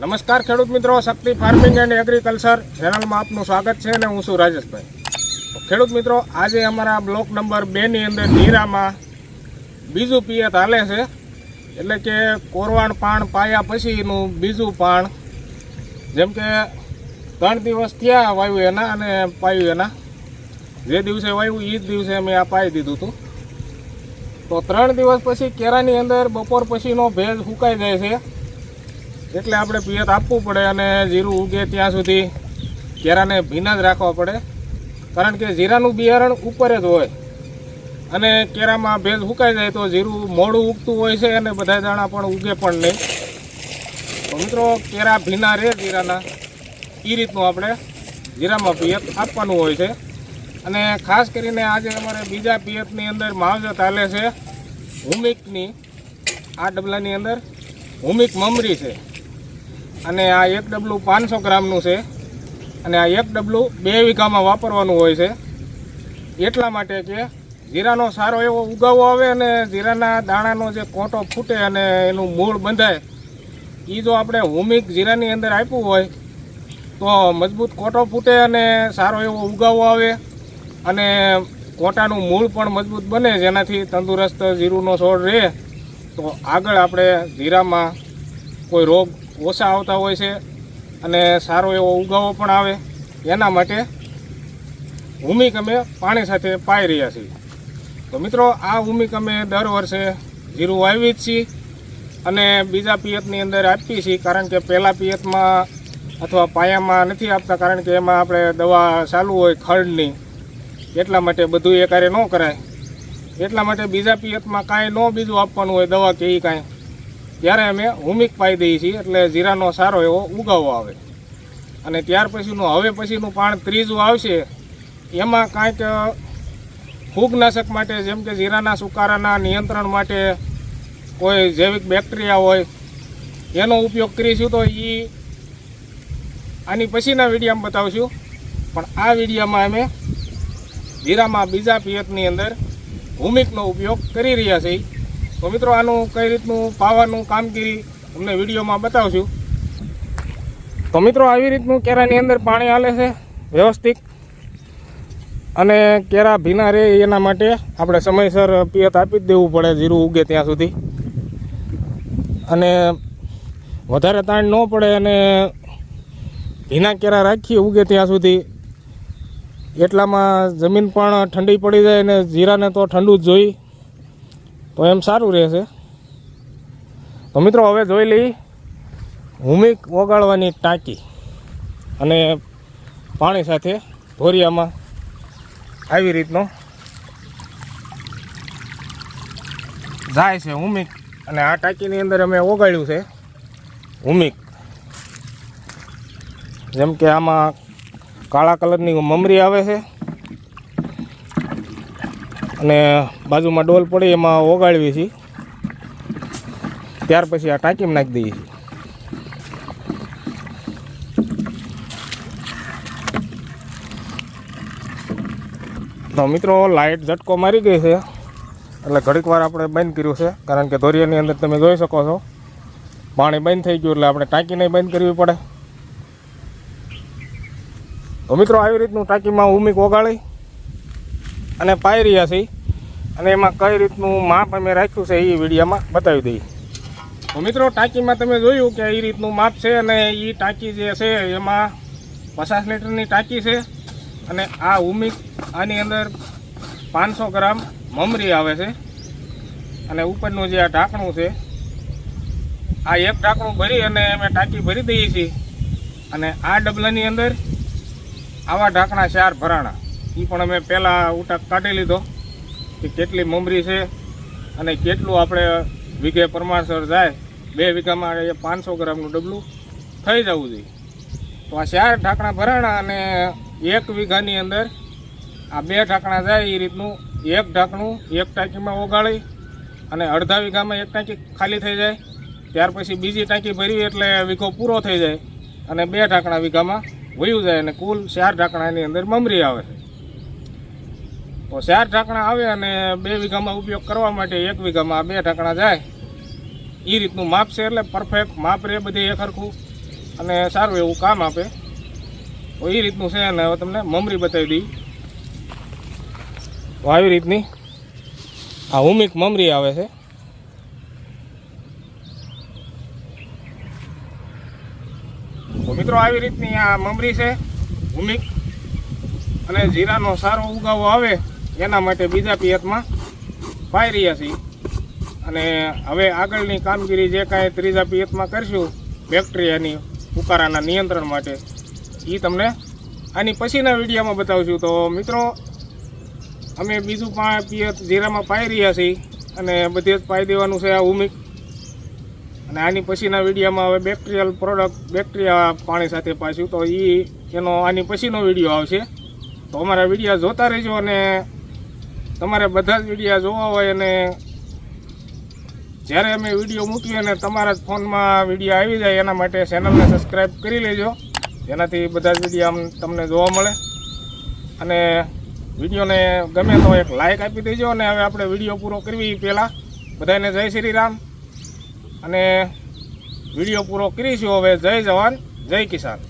નમસ્કાર ખેડૂત મિત્રો, શક્તિ ફાર્મિંગ એન્ડ એગ્રીકલ્ચર ચેનલમાં આપનું સ્વાગત છે અને હું છું રાજેશભાઈ. ખેડૂત મિત્રો, આજે અમારા બ્લોક નંબર બેની અંદર નીરામાં બીજું પિયત હાલે છે. એટલે કે કોરવાણ પાણ પાયા પછીનું બીજું પાણ જેમ કે ત્રણ દિવસ થયા વાયુ એના અને પાયું એના. જે દિવસે વાયુ એ જ દિવસે મેં આ પાઈ દીધું હતું. તો ત્રણ દિવસ પછી કેરાની અંદર બપોર પછીનો ભેજ સુકાઈ જાય છે. એટલે આપણે પિયત આપવું પડે અને જીરું ઉગે ત્યાં સુધી કેરાને ભીના જ રાખવા પડે. કારણ કે જીરાનું બિયારણ ઉપર જ હોય. અને કેરામાં ભેજ સુકાઈ જાય તો જીરું મોડું ઉગતું હોય છે અને બધા દાણા પણ ઉગે પણ નહીં. તો મિત્રો, કેરા ભીના રહે જીરાના એ રીતનું આપણે જીરામાં પિયત આપવાનું હોય છે. અને ખાસ કરીને આજે અમારે બીજા પિયતની અંદર માવજત હાલે છે. હુમિકની. આ ડબલાની અંદર હુમિક મમરી છે. અને આ એક ડબલું પાંચસો ગ્રામનું છે. અને આ એક ડબલું બે વીઘામાં વાપરવાનું હોય છે. એટલા માટે કે જીરાનો સારો એવો ઉગાવો આવે અને જીરાના દાણાનો જે કોટો ફૂટે અને એનું મૂળ બંધાય એ જો આપણે હુમિક જીરાની અંદર આપ્યું હોય, તો મજબૂત કોટો ફૂટે અને સારો એવો ઉગાવો આવે અને કોટાનું મૂળ પણ મજબૂત બને, જેનાથી તંદુરસ્ત જીરુંનો છોડ રહે. તો આગળ આપણે જીરામાં કોઈ રોગ ઓછા આવતા હોય છે અને સારો એવો ઉગાવો પણ આવે. એના માટે ભૂમિક અમે પાણી સાથે પાઈ રહ્યા છીએ. તો મિત્રો, આ ભૂમિક અમે દર વર્ષે જીરું વાવી જ છીએ અને બીજા પિયતની અંદર આપીએ છીએ કારણ કે પહેલાં પિયતમાં અથવા પાયામાં નથી આપતા કારણ કે એમાં આપણે દવા ચાલુ હોય ખડની એટલા માટે બધું એ કાર્ય ન કરાય. એટલા માટે બીજા પિયતમાં કાંઈ ન બીજું આપવાનું હોય દવા કે એ કાંઈ. ત્યારે અમે હુમિક પાઈ દઈએ છીએ એટલે જીરાનો સારો એવો ઉગાવો આવે. અને ત્યાર પછીનું, હવે પછીનું પાણ ત્રીજું આવશે, એમાં કાંઈક ફૂગનાશક માટે, જેમ કે જીરાના સુકારાના નિયંત્રણ માટે કોઈ જૈવિક બેક્ટેરિયા હોય, એનો ઉપયોગ કરીશું તો એ આની પછીના વિડીયામાં બતાવશું. પણ આ વિડીયામાં અમે જીરામાં બીજા પિયતની અંદર હુમિકનો ઉપયોગ કરી રહ્યા છીએ. તો મિત્રો, આનું કઈ રીતનું પાવાનું કામગીરી તમને વિડીયોમાં બતાવશું. તો મિત્રો, આવી રીતનું કેરાની અંદર પાણી હાલે છે, વ્યવસ્થિત. અને કેરા ભીના રહે એના માટે આપણે સમયસર પિયત આપી જ દેવું પડે, જીરું ઉગે ત્યાં સુધી. અને વધારે તાણ ન પડે અને ભીના કેરા રાખીએ ઉગે ત્યાં સુધી. એટલામાં જમીન પણ ઠંડી પડી જાય અને જીરાને તો ઠંડુ જ જોઈ. તો એમ સારું રહેશે. તો મિત્રો, હવે જોઈ લઈ હુમિક ઓગાળવાની ટાંકી અને પાણી સાથે ધોરિયામાં આવી રીતનો જાય છે હુમિક અને આ ટાંકીની અંદર અમે ઓગાળ્યું છે હુમિક જેમ કે આમાં કાળા કલરની મમરી આવે છે. અને બાજુમાં ડોલ પડી એમાં ઓગાળવી છીએ ત્યાર પછી આ ટાંકીમાં નાખી દઈએ છીએ. તો મિત્રો લાઇટ ઝટકો મારી ગઈ છે. એટલે ઘડીક વાર આપણે બંધ કર્યું છે, કારણ કે દોરિયાની અંદર તમે જોઈ શકો છો. પાણી બંધ થઈ ગયું એટલે આપણે ટાંકીને બંધ કરવી પડે. તો મિત્રો, આવી રીતનું ટાંકીમાં ઉમીક ઓગાળી. અને પાઈ રહ્યા છીએ. અને એમાં કઈ રીતનું માપ અમે રાખ્યું છે એ વિડીયોમાં બતાવી દઈએ. મિત્રો, ટાંકીમાં તમે જોયું કે એ રીતનું માપ છે અને એ ટાંકી જે છે એમાં પચાસ લીટરની ટાંકી છે. અને આ ઉમિક આની અંદર પાંચસો ગ્રામ મમરી આવે છે. અને ઉપરનું જે આ ઢાંકણું છે, આ એક ઢાંકણું ભરી અને અમે ટાંકી ભરી દઈએ છીએ. અને આ ડબલાની અંદર આવા ઢાંકણા ચાર ભરાણા. એ પણ અમે પહેલાં ઉટાક કાઢી લીધો કે કેટલી મમરી છે અને કેટલું આપણે વીઘે પ્રમાણસર જાય. બે વીઘામાં એ પાંચસો ગ્રામનું ડબલું થઈ જવું જોઈએ. તો આ ચાર ઢાંકણા ભરાણા અને એક વીઘાની અંદર આ બે ઢાંકણા જાય એ રીતનું. એક ઢાંકણું એક ટાંકીમાં ઓગાળી અને અડધા વીઘામાં એક ટાંકી ખાલી થઈ જાય. ત્યાર પછી બીજી ટાંકી ભરવી એટલે વીઘો પૂરો થઈ જાય અને બે ઢાંકણા વીઘામાં વયું જાય અને કુલ ચાર ઢાંકણાની અંદર મમરી આવે. છે ચાર ઢાંકણા આવે અને બે વીઘામાં ઉપયોગ કરવા માટે એક વીઘામાં બે ઢાંકણા જાય. એ રીતનું માપ છે એટલે પરફેક્ટ માપ રહે બધી એક સરખું અને સારું એવું કામ આપે. તો એ રીતનું છે અને હવે તમને મમરી બતાવી દઈ. તો આવી રીતની આ હુમિક મમરી આવે છે. તો મિત્રો આવી રીતની આ મમરી છે હુમિક અને જીરાનો સારો ઉગાવો આવે. એના માટે બીજા પિયતમાં પાઈ રહ્યા છીએ. અને હવે આગળની કામગીરી જે કાંઈ ત્રીજા પિયતમાં કરશું, બેક્ટેરિયાની ઉકારાના નિયંત્રણ માટે એ તમને આની પછીના વિડીયોમાં બતાવશું. તો મિત્રો, અમે બીજું પણ પિયત જીરામાં પાઈ રહ્યા છીએ અને બધે જ પાઈ દેવાનું છે આ ઉમિક. અને આની પછીના વિડીયોમાં હવે બેક્ટેરિયલ પ્રોડક્ટ, બેક્ટેરિયા પાણી સાથે પાછું, તો એ એનો, આની પછીનો વીડિયો આવશે. તો અમારા વીડિયો જોતા રહેજો અને તમારે બધા જ વિડીયા જોવા હોય અને જ્યારે અમે વીડિયો મૂકીએ અને તમારા જ ફોનમાં વીડિયો આવી જાય, એના માટે ચેનલને સબસ્ક્રાઈબ કરી લેજો. જેનાથી બધા જ વીડિયો તમને જોવા મળે. અને વિડીયોને ગમે તો એક લાઇક આપી દેજો અને હવે આપણે વીડિયો પૂરો કરવી પહેલાં. બધાને જય શ્રી રામ. અને વીડિયો પૂરો કરીશું હવે. જય જવાન, જય કિસાન.